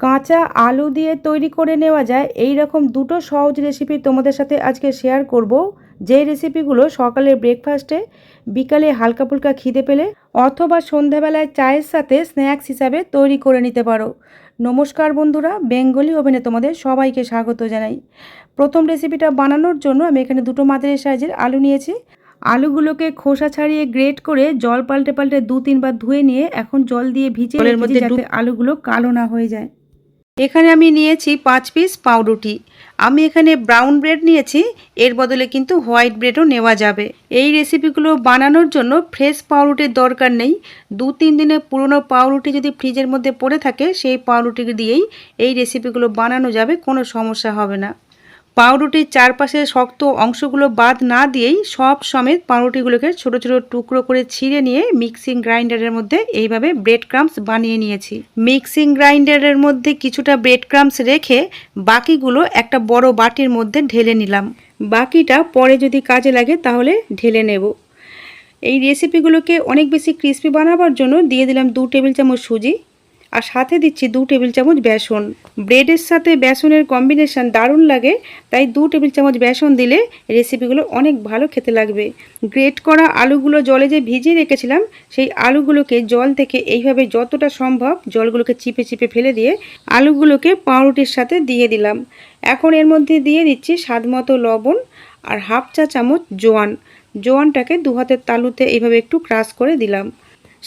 কাঁচা আলু দিয়ে তৈরি করে নেওয়া যায়। এই রকম দুটো সহজ রেসিপি তোমাদের সাথে আজকে শেয়ার করব। যেই রেসিপিগুলো সকালের ব্রেকফাস্টে বিকালে হালকা ফুলকা খিদে পেলে অথবা সন্ধ্যাবেলায় চায়ের সাথে স্ন্যাক্স হিসাবে তৈরি করে নিতে পারো। নমস্কার বন্ধুরা বেঙ্গলি ওভেনে তোমাদের সবাইকে স্বাগত জানাই। প্রথম রেসিপিটা বানানোর জন্য আমি এখানে দুটো মাদারের সাইজের আলু নিয়েছি। আলুগুলোকে খোসা ছাড়িয়ে গ্রেট করে জল পাল্টে পাল্টে দু তিনবার ধুয়ে নিয়ে এখন জল দিয়ে ভিজে মধ্যে যাতে আলুগুলো কালো না হয়ে যায়। এখানে আমি নিয়েছি পাঁচ পিস পাউরুটি। আমি এখানে ব্রাউন ব্রেড নিয়েছি, এর বদলে কিন্তু হোয়াইট ব্রেডও নেওয়া যাবে। এই রেসিপিগুলো বানানোর জন্য ফ্রেশ পাউরুটির দরকার নেই। দু তিন দিনের পুরনো পাউরুটি যদি ফ্রিজের মধ্যে পড়ে থাকে, সেই পাউরুটি দিয়েই এই রেসিপিগুলো বানানো যাবে, কোনো সমস্যা হবে না। পাউরুটির চারপাশে শক্ত অংশগুলো বাদ না দিয়েই সব সমেত পাউরুটিগুলোকে ছোট ছোট টুকরো করে ছিঁড়ে নিয়ে মিক্সিং গ্রাইন্ডারের মধ্যে এইভাবে ব্রেড ক্রামস বানিয়ে নিয়েছি। মিক্সিং গ্রাইন্ডারের মধ্যে কিছুটা ব্রেড ক্রামস রেখে বাকিগুলো একটা বড় বাটির মধ্যে ঢেলে নিলাম। বাকিটা পরে যদি কাজে লাগে তাহলে ঢেলে নেব। এই রেসিপিগুলোকে অনেক বেশি ক্রিস্পি বানাবার জন্য দিয়ে দিলাম দু টেবিল চামচ সুজি। আর সাথে দিচ্ছি দু টেবিল চামচ বেসন। ব্রেডের সাথে বেসনের কম্বিনেশান দারুণ লাগে, তাই দু টেবিল চামচ বেসন দিলে রেসিপিগুলো অনেক ভালো খেতে লাগবে। গ্রেট করা আলুগুলো জলে যে ভিজিয়ে রেখেছিলাম, সেই আলুগুলোকে জল থেকে এইভাবে যতটা সম্ভব জলগুলোকে চিপে চিপে ফেলে দিয়ে আলুগুলোকে পাউরুটির সাথে দিয়ে দিলাম। এখন এর মধ্যে দিয়ে দিচ্ছি স্বাদ মতো লবণ আর হাফ চা চামচ জোয়ান। জোয়ানটাকে দু হাতের তালুতে এইভাবে একটু ক্রাশ করে দিলাম।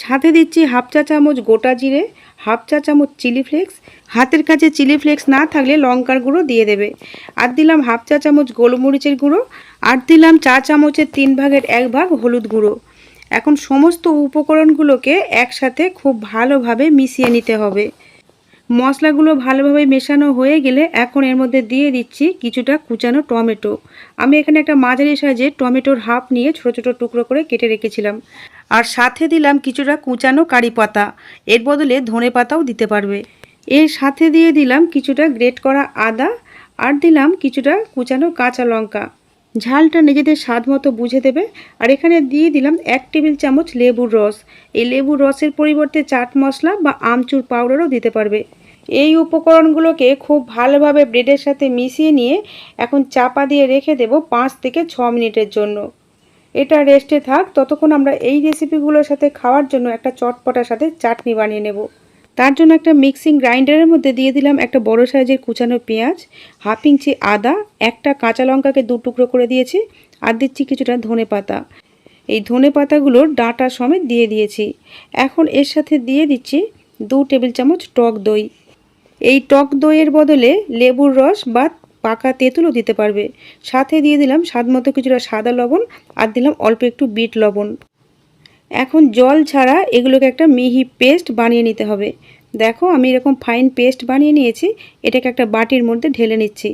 সাথে দিচ্ছি হাফ চা চামচ গোটা জিরে, হাফ চা চামচ চিলি ফ্লেক্স। হাতের কাছে চিলি ফ্লেক্স না থাকলে লঙ্কার গুঁড়ো দিয়ে দেবে। আর দিলাম হাফ চা চামচ গোলমরিচের গুঁড়ো, আর দিলাম চা চামচের তিন ভাগের এক ভাগ হলুদ গুঁড়ো। এখন সমস্ত উপকরণগুলোকে একসাথে খুব ভালোভাবে মিশিয়ে নিতে হবে। মশলাগুলো ভালোভাবে মেশানো হয়ে গেলে এখন এর মধ্যে দিয়ে দিচ্ছি কিছুটা কুচানো টমেটো। আমি এখানে একটা মাঝারি সাইজে টমেটোর হাফ নিয়ে ছোটো ছোটো টুকরো করে কেটে রেখেছিলাম। আর সাথে দিলাম কিছুটা কুচানো কারি পাতা। এর বদলে ধনে পাতাও দিতে পারবে। এর সাথে দিয়ে দিলাম কিছুটা গ্রেট করা আদা আর দিলাম কিছুটা কুচানো কাঁচা লঙ্কা। ঝালটা নিজেদের স্বাদ মতো বুঝে দেবে। আর এখানে দিয়ে দিলাম এক টেবিল চামচ লেবুর রস। এই লেবুর রসের পরিবর্তে চাট মশলা বা আমচুর পাউডারও দিতে পারবে। এই উপকরণগুলোকে খুব ভালোভাবে ব্রেডের সাথে মিশিয়ে নিয়ে এখন চাপা দিয়ে রেখে দেব পাঁচ থেকে ছ মিনিটের জন্য। এটা রেস্টে থাক, ততক্ষণ আমরা এই রেসিপিগুলোর সাথে খাওয়ার জন্য একটা চটপটার সাথে চাটনি বানিয়ে নেব। তার জন্য একটা মিক্সিং গ্রাইন্ডারের মধ্যে দিয়ে দিলাম একটা বড় সাইজের কুচানো পেঁয়াজ হাফ ইঞ্চি আদা, একটা কাঁচা লঙ্কাকে দু টুকরো করে দিয়েছি, আর দিচ্ছি কিছুটা ধনে পাতা। এই ধনে পাতাগুলোর ডাঁটা সমেত দিয়ে দিয়েছি। এখন এর সাথে দিয়ে দিচ্ছি দু টেবিল চামচ টক দই। এই টক দইয়ের বদলে লেবুর রস বা পাকা তেঁতুলও দিতে পারবে। সাথে দিয়ে দিলাম স্বাদ মতো কিছুটা সাদা লবণ আর দিলাম অল্প একটু বিট লবণ। এখন জল ছাড়া এগুলোকে একটা মিহি পেস্ট বানিয়ে নিতে হবে। দেখো আমি এরকম ফাইন পেস্ট বানিয়ে নিয়েছি, এটাকে একটা বাটির মধ্যে ঢেলে নিচ্ছি।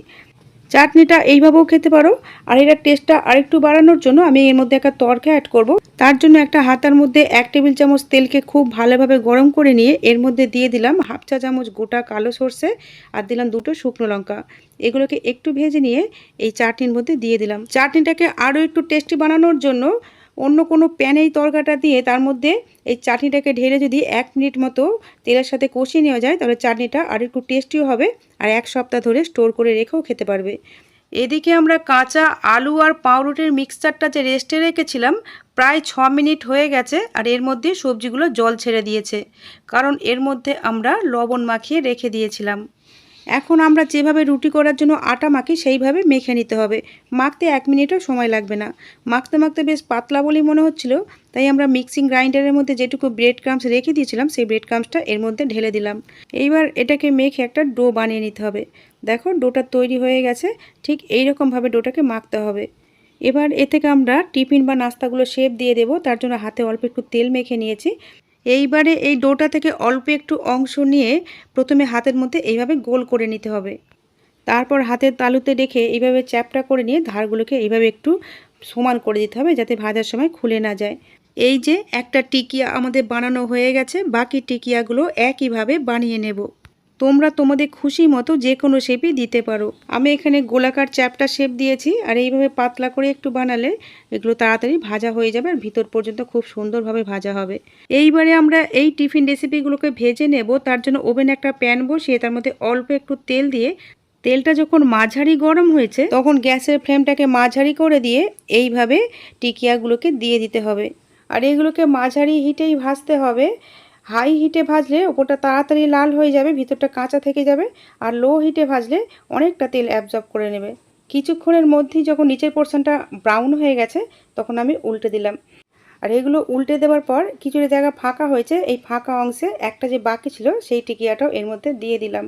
চাটনিটা এইভাবেও খেতে পারো। আর এটার টেস্টটা আরেকটু বাড়ানোর জন্য আমি এর মধ্যে একটা তরকা অ্যাড করব। তার জন্য একটা হাতার মধ্যে এক টেবিল চামচ তেলকে খুব ভালোভাবে গরম করে নিয়ে এর মধ্যে দিয়ে দিলাম হাফ চা চামচ গোটা কালো সর্ষে আর দিলাম দুটো শুকনো লঙ্কা। এগুলোকে একটু ভেজে নিয়ে এই চাটনির মধ্যে দিয়ে দিলাম। চাটনিটাকে আরও একটু টেস্টি বানানোর জন্য অন্য কোনো প্যানে এই তরকাটা দিয়ে তার মধ্যে এই চাটনিটাকে ঢেলে যদি এক মিনিট মতো তেলের সাথে কষিয়ে নেওয়া যায় তাহলে চাটনিটা আর একটু টেস্টিও হবে। আর এক সপ্তাহ ধরে স্টোর করে রেখেও খেতে পারবে। এদিকে আমরা কাঁচা আলু আর পাউরুটির মিক্সচারটা যে রেস্টে রেখেছিলাম, প্রায় ছ মিনিট হয়ে গেছে আর এর মধ্যে সবজিগুলো জল ছেড়ে দিয়েছে। কারণ এর মধ্যে আমরা লবণ মাখিয়ে রেখে দিয়েছিলাম। এখন আমরা যেভাবে রুটি করার জন্য আটা মাখি, সেইভাবে মেখে নিতে হবে। মাখতে এক মিনিটও সময় লাগবে না। মাখতে মাখতে বেশ পাতলা বলেই মনে হচ্ছিল, তাই আমরা মিক্সিং গ্রাইন্ডারের মধ্যে যেটুকু ব্রেড ক্রামস রেখে দিয়েছিলাম, সেই ব্রেড ক্রামসটা এর মধ্যে ঢেলে দিলাম। এইবার এটাকে মেখে একটা ডো বানিয়ে নিতে হবে। দেখো, ডোটা তৈরি হয়ে গেছে, ঠিক এই রকমভাবে ডোটাকে মাখতে হবে। এবার এ থেকে আমরা টিফিন বা নাস্তাগুলো শেপ দিয়ে দেবো, তার জন্য হাতে অল্প একটু তেল মেখে নিয়েছি। এইবারে এই ডোটা থেকে অল্প একটু অংশ নিয়ে প্রথমে হাতের মধ্যে এইভাবে গোল করে নিতে হবে। তারপর হাতের তালুতে রেখে এইভাবে চ্যাপটা করে নিয়ে ধারগুলোকে এইভাবে একটু সমান করে দিতে হবে যাতে ভাজার সময় খুলে না যায়। এই যে একটা টিকিয়া আমাদের বানানো হয়ে গেছে, বাকি টিকিয়াগুলো একইভাবে বানিয়ে নেব। তোমরা তোমাদের খুশি মতো যে কোনো শেপই দিতে পারো। আমি এখানে গোলাকার চ্যাপটা শেপ দিয়েছি, আর এইভাবে পাতলা করে একটু বানালে এগুলো তাড়াতাড়ি ভাজা হয়ে যাবে আর ভিতর পর্যন্ত খুব সুন্দরভাবে ভাজা হবে। এইবারে আমরা এই টিফিন রেসিপিগুলোকে ভেজে নেব, তার জন্য ওভেনে একটা প্যান বসিয়ে, তার মধ্যে অল্প একটু তেল দিয়ে, তেলটা যখন মাঝারি গরম হয়েছে, তখন গ্যাসের ফ্লেমটাকে মাঝারি করে দিয়ে এইভাবে টিকিয়াগুলোকে দিয়ে দিতে হবে। আর এগুলোকে মাঝারি হিটেই ভাজতে হবে। হাই হিটে ভাজলে ওপরটা তাড়াতাড়ি লাল হয়ে যাবে, ভিতরটা কাঁচা থেকে যাবে আর লো হিটে ভাজলে অনেকটা তেল অ্যাবজর্ব করে নেবে। কিছুক্ষণের মধ্যেই যখন নিচের পোর্শনটা ব্রাউন হয়ে গেছে, তখন আমি উল্টে দিলাম। আর এগুলো উল্টে দেওয়ার পর কিছুটা জায়গা ফাঁকা হয়েছে, এই ফাঁকা অংশে একটা যে বাকি ছিল সেই টিকিয়াটাও এর মধ্যে দিয়ে দিলাম।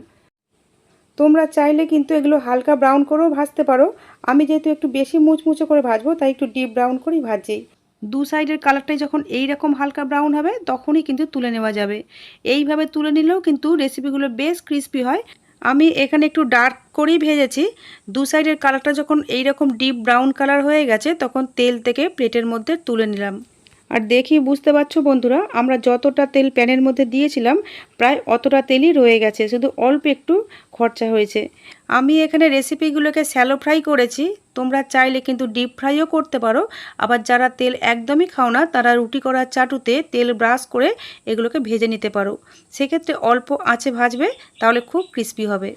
তোমরা চাইলে কিন্তু এগুলো হালকা ব্রাউন করেও ভাজতে পারো। আমি যেহেতু একটু বেশি মুচমুচো করে ভাজবো, তাই একটু ডিপ ব্রাউন করেই ভাজি দু সাইডের কালারটাই যখন এই রকম হালকা ব্রাউন হবে, তখনই কিন্তু তুলে নেওয়া যাবে। এইভাবে তুলে নিলেও কিন্তু রেসিপিগুলো বেশ ক্রিস্পি হয়। আমি এখানে একটু ডার্ক করেই ভেজেছি। দু সাইডের কালারটা যখন এই রকম ডিপ ব্রাউন কালার হয়ে গেছে, তখন তেল থেকে প্লেটের মধ্যে তুলে নিলাম। আর দেখি বুঝতে পারছ বন্ধুরা, আমরা যতটা তেল প্যানের মধ্যে দিয়েছিলাম, প্রায় অতটা তেলই রয়ে গেছে, শুধু অল্প একটু খরচা হয়েছে। আমি এখানে রেসিপিগুলোকে স্যালো ফ্রাই করেছি, তোমরা চাইলে কিন্তু ডিপ ফ্রাইও করতে পারো, আবার যারা তেল একদমই খাও না, তারা রুটি করার চাটুতে তেল ব্রাশ করে এগুলোকে ভেজে নিতে পারো। সেক্ষেত্রে অল্প আঁচে ভাজবে, তাহলে খুব ক্রিস্পি হবে।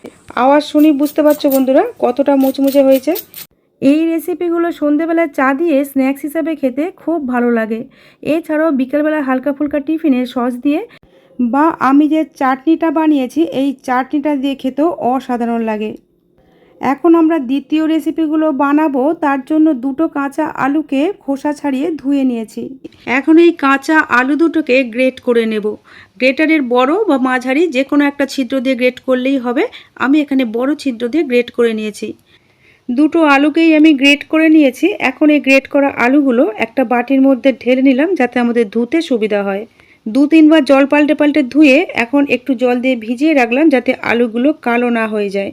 আওয়াজ শুনি বুঝতে পারছ বন্ধুরা, কতটা মুচমুচে হয়েছে। এই রেসিপিগুলো সন্ধেবেলায় চা দিয়ে স্ন্যাক্স হিসাবে খেতে খুব ভালো লাগে। এছাড়াও বিকেলবেলা হালকা ফুলকা টিফিনে সস দিয়ে বা আমি যে চাটনিটা বানিয়েছি, এই চাটনিটা দিয়ে খেতেও অসাধারণ লাগে। এখন আমরা দ্বিতীয় রেসিপিগুলো বানাবো, তার জন্য দুটো কাঁচা আলুকে খোসা ছাড়িয়ে ধুয়ে নিয়েছি। এখন এই কাঁচা আলু দুটোকে গ্রেট করে নেব। গ্রেটারের বড় বা মাঝারি যে কোনো একটা ছিদ্র দিয়ে গ্রেট করলেই হবে। আমি এখানে বড় ছিদ্র দিয়ে গ্রেট করে নিয়েছি। দুটো আলুকেই আমি গ্রেট করে নিয়েছি। এখন এই গ্রেট করা আলুগুলো একটা বাটির মধ্যে ঢেলে নিলাম যাতে আমাদের ধুতে সুবিধা হয়। দু তিনবার জল পাল্টে পাল্টে ধুয়ে এখন একটু জল দিয়ে ভিজিয়ে রাখলাম যাতে আলুগুলো কালো না হয়ে যায়।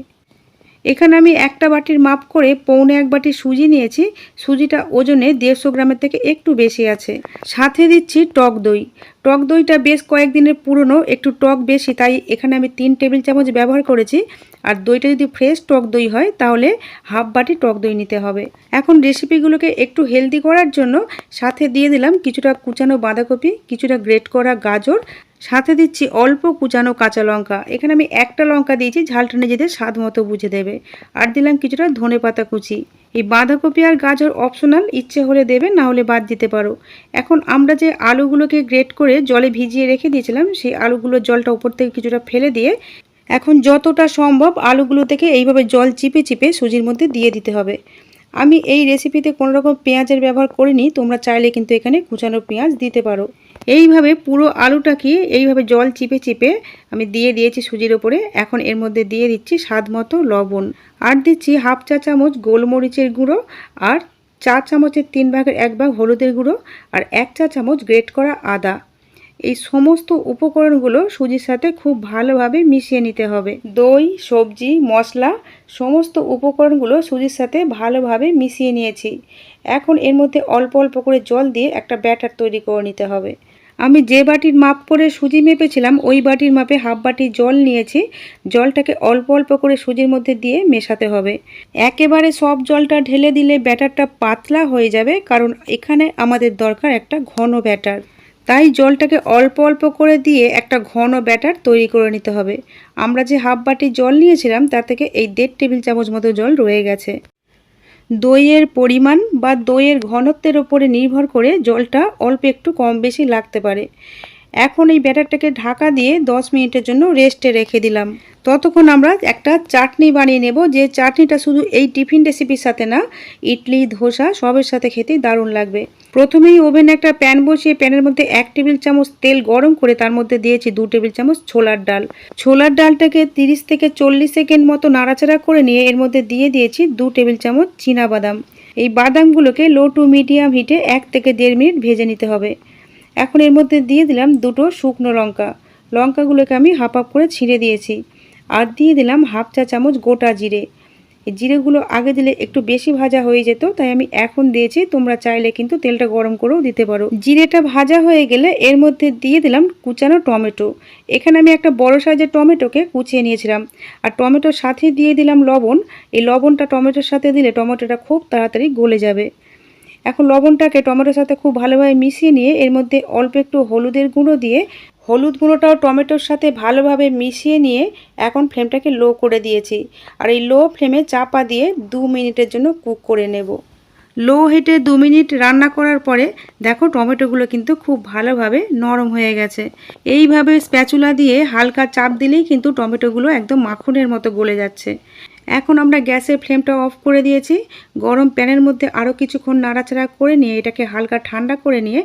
এখানে আমি একটা বাটির মাপ করে পৌনে এক বাটি সুজি নিয়েছি। সুজিটা ওজনে দেড়শো গ্রামের থেকে একটু বেশি আছে। সাথে দিচ্ছি টক দই। টক দইটা বেশ কয়েকদিনের পুরনো, একটু টক বেশি, তাই এখানে আমি তিন টেবিল চামচ ব্যবহার করেছি। আর দইটা যদি ফ্রেশ টক দই হয়, তাহলে হাফ বাটি টক দই নিতে হবে। এখন রেসিপিগুলোকে একটু হেলদি করার জন্য সাথে দিয়ে দিলাম কিছুটা কুচানো বাঁধাকপি, কিছুটা গ্রেট করা গাজর সাথে দিচ্ছি অল্প কুচানো কাঁচা লঙ্কা। এখানে আমি একটা লঙ্কা দিয়েছি ঝালটা নিজেদের স্বাদ মতো বুঝে দেবে। আর দিলাম কিছুটা ধনে পাতা কুচি। এই বাঁধাকপি আর গাজর অপশনাল ইচ্ছে হলে দেবে, না হলে বাদ দিতে পারো। এখন আমরা যে আলুগুলোকে গ্রেট করে জলে ভিজিয়ে রেখে দিয়েছিলাম, সেই আলুগুলোর জলটা উপর থেকে কিছুটা ফেলে দিয়ে এখন যতটা সম্ভব আলুগুলো থেকে এইভাবে জল চিপে চিপে সুজির মধ্যে দিয়ে দিতে হবে। আমি এই রেসিপিতে কোনো রকম পেঁয়াজের ব্যবহার করিনি, তোমরা চাইলে কিন্তু এখানে কুচানো পেঁয়াজ দিতে পারো। এইভাবে পুরো আলুটাকে এইভাবে জল চিপে চিপে আমি দিয়ে দিয়েছি সুজির ওপরে। এখন এর মধ্যে দিয়ে দিচ্ছি স্বাদ মতো লবণ। আর দিচ্ছি হাফ চা চামচ গোলমরিচের গুঁড়ো আর চা চামচের তিন ভাগের এক ভাগ হলুদের গুঁড়ো আর এক চা চামচ গ্রেট করা আদা। এই সমস্ত উপকরণগুলো সুজির সাথে খুব ভালোভাবে মিশিয়ে নিতে হবে। দই, সবজি, মশলা সমস্ত উপকরণগুলো সুজির সাথে ভালোভাবে মিশিয়ে নিয়েছি। এখন এর মধ্যে অল্প অল্প করে জল দিয়ে একটা ব্যাটার তৈরি করে নিতে হবে। আমি যে বাটির মাপ করে সুজি মেপেছিলাম, ওই বাটির মাপে হাফ বাটি জল নিয়েছি। জলটাকে অল্প অল্প করে সুজির মধ্যে দিয়ে মেশাতে হবে। একেবারে সব জলটা ঢেলে দিলে ব্যাটারটা পাতলা হয়ে যাবে, কারণ এখানে আমাদের দরকার একটা ঘন ব্যাটার। তাই জলটাকে অল্প অল্প করে দিয়ে একটা ঘন ব্যাটার তৈরি করে নিতে হবে। আমরা যে হাফ বাটি জল নিয়েছিলাম তা থেকে এই দেড় টেবিল চামচ মতো জল রয়ে গেছে। দইয়ের পরিমাণ বা দইয়ের ঘনত্বের ওপরে নির্ভর করে জলটা অল্প একটু কম বেশি লাগতে পারে। এখন এই ব্যাটারটাকে ঢাকা দিয়ে 10 মিনিটের জন্য রেস্টে রেখে দিলাম। ততক্ষণ আমরা একটা চাটনি বানিয়ে নেব। যে চাটনিটা শুধু এই টিফিন রেসিপির সাথে না, ইডলি, ধোসা সবের সাথে খেতে দারুণ লাগবে। প্রথমেই ওভেনে একটা প্যান বসিয়ে প্যানের মধ্যে এক টেবিল চামচ তেল গরম করে তার মধ্যে দিয়েছি দু টেবিল চামচ ছোলার ডাল। ছোলার ডালটাকে 30 থেকে চল্লিশ সেকেন্ড মতো নাড়াচাড়া করে নিয়ে এর মধ্যে দিয়ে দিয়েছি দু টেবিল চামচ বাদাম। এই বাদামগুলোকে লো টু মিডিয়াম হিটে এক থেকে দেড় মিনিট ভেজে নিতে হবে। এখন এর মধ্যে দিয়ে দিলাম দুটো শুকনো লঙ্কা। লঙ্কাগুলোকে আমি হাফ হাফ করে ছিঁড়ে দিয়েছি। আর দিয়ে দিলাম হাফ চা চামচ গোটা জিরে। জিরেগুলো আগে দিলে একটু বেশি ভাজা হয়ে যেত, তাই আমি এখন দিয়েছি। তোমরা চাইলে কিন্তু তেলটা গরম করেও দিতে পারো। জিরেটা ভাজা হয়ে গেলে এর মধ্যে দিয়ে দিলাম কুচানো টমেটো। এখানে আমি একটা বড় সাইজের টমেটোকে কুচিয়ে নিয়েছিলাম। আর টমেটোর সাথে দিয়ে দিলাম লবণ। এই লবণটা টমেটোর সাথে দিলে টমেটোটা খুব তাড়াতাড়ি গলে যাবে। এখন লবণটাকে টমেটোর সাথে খুব ভালোভাবে মিশিয়ে নিয়ে এর মধ্যে অল্প একটু হলুদের গুঁড়ো দিয়ে হলুদ গুঁড়োটাও টমেটোর সাথে ভালোভাবে মিশিয়ে নিয়ে এখন ফ্লেমটাকে লো করে দিয়েছি। আর এই লো ফ্লেমে চাপা দিয়ে দু মিনিটের জন্য কুক করে নেব। লো হিটে দু মিনিট রান্না করার পরে দেখো টমেটোগুলো কিন্তু খুব ভালোভাবে নরম হয়ে গেছে। এইভাবে স্প্যাচুলা দিয়ে হালকা চাপ দিলেই কিন্তু টমেটোগুলো একদম মাখনের মতো গলে যাচ্ছে। এখন আমরা গ্যাসের ফ্লেমটা অফ করে দিয়েছি। গরম প্যানের মধ্যে আরও কিছুক্ষণ নাড়াচাড়া করে নিয়ে এটাকে হালকা ঠান্ডা করে নিয়ে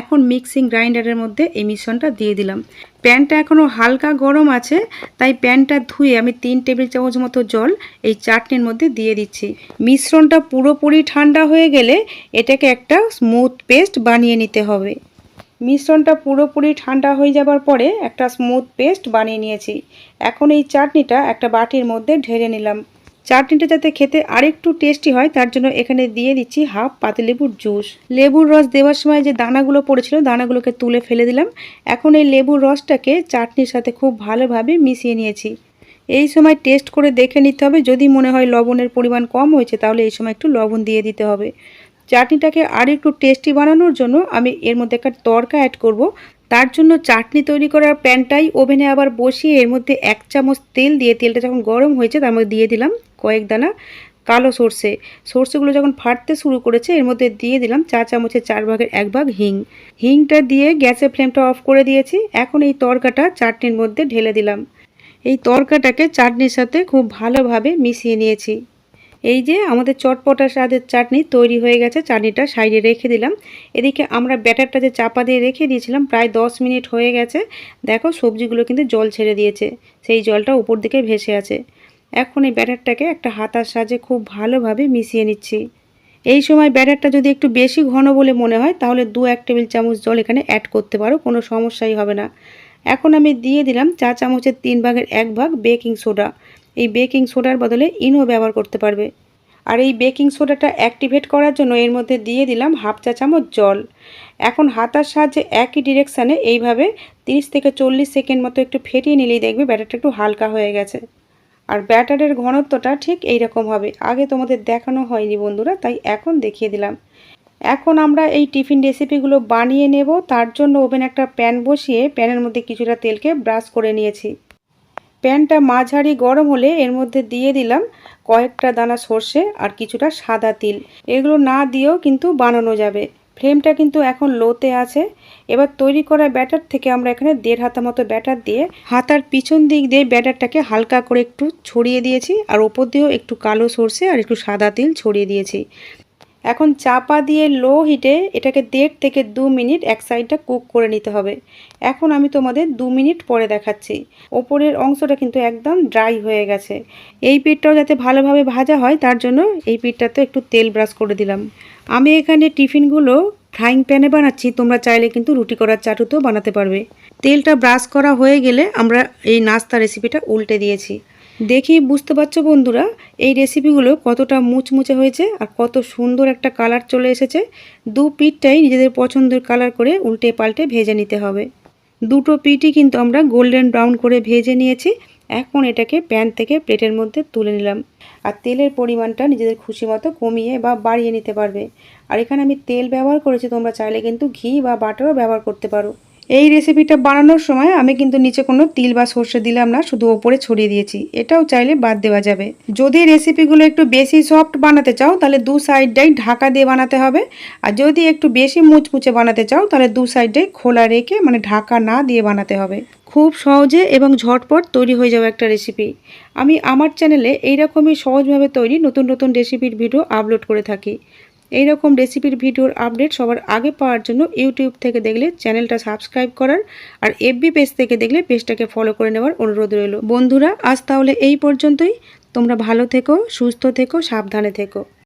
এখন মিক্সিং গ্রাইন্ডারের মধ্যে এই মিশ্রণটা দিয়ে দিলাম। প্যানটা এখনও হালকা গরম আছে, তাই প্যানটা ধুয়ে আমি তিন টেবিল চামচ মতো জল এই চাটনির মধ্যে দিয়ে দিচ্ছি। মিশ্রণটা পুরোপুরি ঠান্ডা হয়ে গেলে এটাকে একটা স্মুথ পেস্ট বানিয়ে নিতে হবে। মিশ্রণটা পুরোপুরি ঠান্ডা হয়ে যাবার পরে একটা স্মুথ পেস্ট বানিয়ে নিয়েছি। এখন এই চাটনিটা একটা বাটির মধ্যে ঢেলে নিলাম। চাটনিটা যাতে খেতে আরেকটু টেস্টি হয়, তার জন্য এখানে দিয়ে দিচ্ছি হাফ পাতিলেবুর জুস। লেবুর রস দেওয়ার সময় যে দানাগুলো পড়েছিল, দানাগুলোকে তুলে ফেলে দিলাম। এখন এই লেবুর রসটাকে চাটনির সাথে খুব ভালোভাবে মিশিয়ে নিয়েছি। এই সময় টেস্ট করে দেখে নিতে হবে। যদি মনে হয় লবণের পরিমাণ কম হয়েছে, তাহলে এই সময় একটু লবণ দিয়ে দিতে হবে। চাটনিটাকে আর একটু টেস্টি বানানোর জন্য আমি এর মধ্যে একটা তরকা অ্যাড করব। তার জন্য চাটনি তৈরি করার প্যানটাই ওভেনে আবার বসিয়ে এর মধ্যে এক চামচ তেল দিয়ে তেলটা যখন গরম হয়েছে তার মধ্যে দিয়ে দিলাম কয়েক দানা কালো সর্ষে। সর্ষেগুলো যখন ফাটতে শুরু করেছে এর মধ্যে দিয়ে দিলাম চা চামচের চার ভাগের এক ভাগ হিং। হিংটা দিয়ে গ্যাসের ফ্লেমটা অফ করে দিয়েছি। এখন এই তরকাটা চাটনির মধ্যে ঢেলে দিলাম। এই তরকাটাকে চাটনির সাথে খুব ভালোভাবে মিশিয়ে নিয়েছি। এই যে আমাদের চটপটা স্বাদের চাটনি তৈরি হয়ে গেছে, চাটনিটা সাইডে রেখে দিলাম। এদিকে আমরা ব্যাটারটা যে চাপা দিয়ে রেখে দিয়েছিলাম, প্রায় দশ মিনিট হয়ে গেছে। দেখো সবজিগুলো কিন্তু জল ছেড়ে দিয়েছে, সেই জলটা উপর দিকে ভেসে আছে। এখন এই ব্যাটারটাকে একটা হাতার সাহায্যে খুব ভালোভাবে মিশিয়ে নিচ্ছি। এই সময় ব্যাটারটা যদি একটু বেশি ঘন বলে মনে হয়, তাহলে দু এক টেবিল চামচ জল এখানে অ্যাড করতে পারো, কোনো সমস্যাই হবে না। এখন আমি দিয়ে দিলাম চা চামচের তিন ভাগের এক ভাগ বেকিং সোডা এই বেকিং সোডার বদলে ইনো ব্যবহার করতে পারবে। আর এই বেকিং সোডাটা অ্যাক্টিভেট করার জন্য এর মধ্যে দিয়ে দিলাম হাফ চা চামচ জল। এখন হাতার সাহায্যে একই ডিরেকশানে এইভাবে 30 থেকে চল্লিশ সেকেন্ড মতো একটু ফেটিয়ে নিলেই দেখবে ব্যাটারটা একটু হালকা হয়ে গেছে। আর ব্যাটারের ঘনত্বটা ঠিক এই রকম হবে। আগে তোমাদের দেখানো হয়নি বন্ধুরা, তাই এখন দেখিয়ে দিলাম। এখন আমরা এই টিফিন রেসিপিগুলো বানিয়ে নেব। তার জন্য ওভেন একটা প্যান বসিয়ে প্যানের মধ্যে কিছুটা তেলকে ব্রাশ করে নিয়েছি। প্যানটা মাঝারি গরম হলে এর মধ্যে দিয়ে দিলাম কয়েকটা দানা সর্ষে আর কিছুটা সাদা তিল। এগুলো না দিয়েও কিন্তু বানানো যাবে। ফ্লেমটা কিন্তু এখন লোতে আছে। এবার তৈরি করা ব্যাটার থেকে আমরা এখানে দেড় হাতা মতো ব্যাটার দিয়ে হাতার পিছন দিক দিয়ে ব্যাটারটাকে হালকা করে একটু ছড়িয়ে দিয়েছি আর ওপর দিয়েও একটু কালো সর্ষে আর একটু সাদা তিল ছড়িয়ে দিয়েছি। এখন চাপা দিয়ে লো হিটে এটাকে দেড় থেকে দু মিনিট এক সাইডটা কুক করে নিতে হবে। এখন আমি তোমাদের দু মিনিট পরে দেখাচ্ছি। ওপরের অংশটা কিন্তু একদম ড্রাই হয়ে গেছে। এই পিঠটাও যাতে ভালোভাবে ভাজা হয়, তার জন্য এই পিঠটাতে একটু তেল ব্রাশ করে দিলাম। আমি এখানে টিফিনগুলো ফ্রাইং প্যানে বানাচ্ছি, তোমরা চাইলে কিন্তু রুটি করার চাটুতেও বানাতে পারবে। তেলটা ব্রাশ করা হয়ে গেলে আমরা এই নাস্তা রেসিপিটা উল্টে দিয়েছি। দেখি বুঝতে পারছ বন্ধুরা, এই রেসিপিগুলো কতটা মুচমুচে হয়েছে আর কত সুন্দর একটা কালার চলে এসেছে। দু পিঠটাই নিজেদের পছন্দের কালার করে উল্টে পাল্টে ভেজে নিতে হবে। দুটো পিঠই কিন্তু আমরা গোল্ডেন ব্রাউন করে ভেজে নিয়েছি। এখন এটাকে প্যান থেকে প্লেটের মধ্যে তুলে নিলাম। আর তেলের পরিমাণটা নিজেদের খুশি মতো কমিয়ে বা বাড়িয়ে নিতে পারবে। আর এখানে আমি তেল ব্যবহার করেছি, তোমরা চাইলে কিন্তু ঘি বা বাটারও ব্যবহার করতে পারো। এই রেসিপিটা বানানোর সময় আমি কিন্তু নিচে কোনো তিল বা সর্ষে দিলাম না, শুধু ওপরে ছড়িয়ে দিয়েছি। এটাও চাইলে বাদ দেওয়া যাবে। যদি রেসিপিগুলো একটু বেশি সফট বানাতে চাও, তাহলে দু সাইডটাই ঢাকা দিয়ে বানাতে হবে। আর যদি একটু বেশি মুচমুচে বানাতে চাও, তাহলে দু সাইডটাই খোলা রেখে মানে ঢাকা না দিয়ে বানাতে হবে। খুব সহজে এবং ঝটপট তৈরি হয়ে যাওয়া একটা রেসিপি আমি আমার চ্যানেলে এইরকমই সহজভাবে তৈরি নতুন নতুন রেসিপির ভিডিও আপলোড করে থাকি। এই রকম রেসিপির ভিডিওর আপডেট সবার আগে পাওয়ার জন্য ইউটিউব থেকে দেখলে চ্যানেলটা সাবস্ক্রাইব করার আর এফবি পেজ থেকে দেখলে পেজটাকে ফলো করে নেওয়ার অনুরোধ রইল। বন্ধুরা, আজ তাহলে এই পর্যন্তই। তোমরা ভালো থেকো, সুস্থ থেকো, সাবধানে থেকো।